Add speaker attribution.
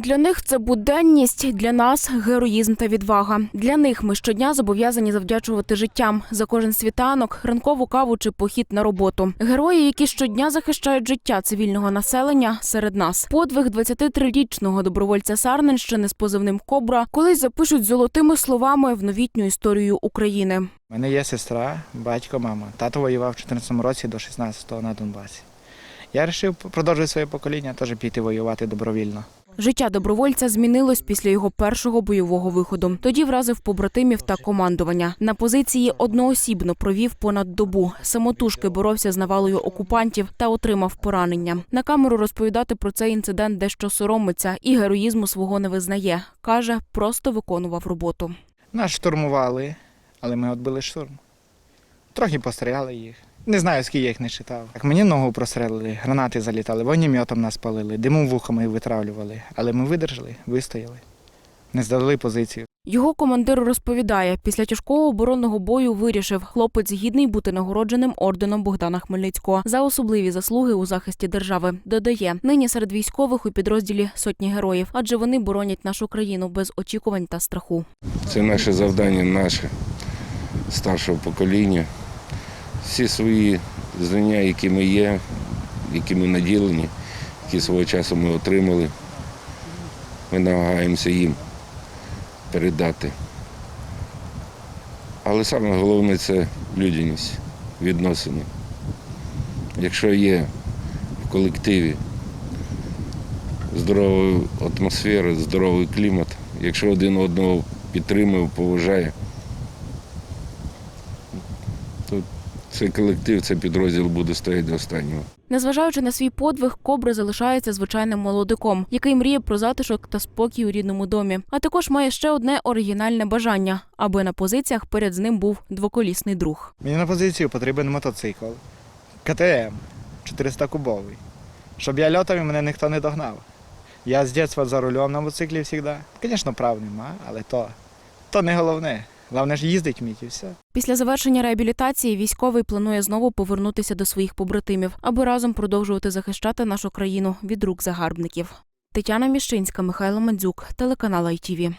Speaker 1: Для них це буденність, для нас героїзм та відвага. Для них ми щодня зобов'язані завдячувати життям за кожен світанок, ранкову каву чи похід на роботу. Герої, які щодня захищають життя цивільного населення, серед нас. Подвиг 23-річного добровольця Сарненщини з позивним Кобра колись запишуть золотими словами в новітню історію України.
Speaker 2: У мене є сестра, батько, мама. Тато воював в 14 році до 16-го на Донбасі. Я вирішив продовжити своє покоління, теж піти воювати добровільно.
Speaker 1: Життя добровольця змінилось після його першого бойового виходу. Тоді вразив побратимів та командування. На позиції одноосібно провів понад добу. Самотужки боровся з навалою окупантів та отримав поранення. На камеру розповідати про цей інцидент дещо соромиться і героїзму свого не визнає. каже, просто виконував роботу.
Speaker 2: Нас штурмували, але ми відбили штурм. Трохи постріляли їх. Не знаю, скільки я їх не читав. Так мені ногу прострелили, гранати залітали, вогнеметом нас палили, диму вухами витравлювали. Але ми видержали, вистояли. Не здали позицію.
Speaker 1: Його командир розповідає, після тяжкого оборонного бою вирішив, хлопець гідний бути нагородженим орденом Богдана Хмельницького за особливі заслуги у захисті держави. Додає, нині серед військових у підрозділі сотні героїв, адже вони боронять нашу країну без очікувань та страху.
Speaker 3: Це наше завдання, наше старшого покоління. Всі свої знання, які ми є, які ми наділені, які свого часу ми отримали, ми намагаємося їм передати. Але саме головне це людяність, відносини. Якщо є в колективі здорова атмосфера, здоровий клімат, якщо один одного підтримує, поважає, то цей колектив, цей підрозділ буде стояти до останнього.
Speaker 1: Незважаючи на свій подвиг, Кобра залишається звичайним молодиком, який мріє про затишок та спокій у рідному домі. А також має ще одне оригінальне бажання, аби на позиціях перед з ним був двоколісний друг.
Speaker 2: Мені на позицію потрібен мотоцикл. КТМ 400 кубовий. Щоб я льотав і мене ніхто не догнав. Я з дитинства за рулем на мотоциклі завжди. Звісно, прав нема, але то, то не головне. Головне ж їздить вміти і все.
Speaker 1: Після завершення реабілітації військовий планує знову повернутися до своїх побратимів, аби разом продовжувати захищати нашу країну від рук загарбників. Тетяна Міщинська, Михайло Мандзюк, телеканал ITV.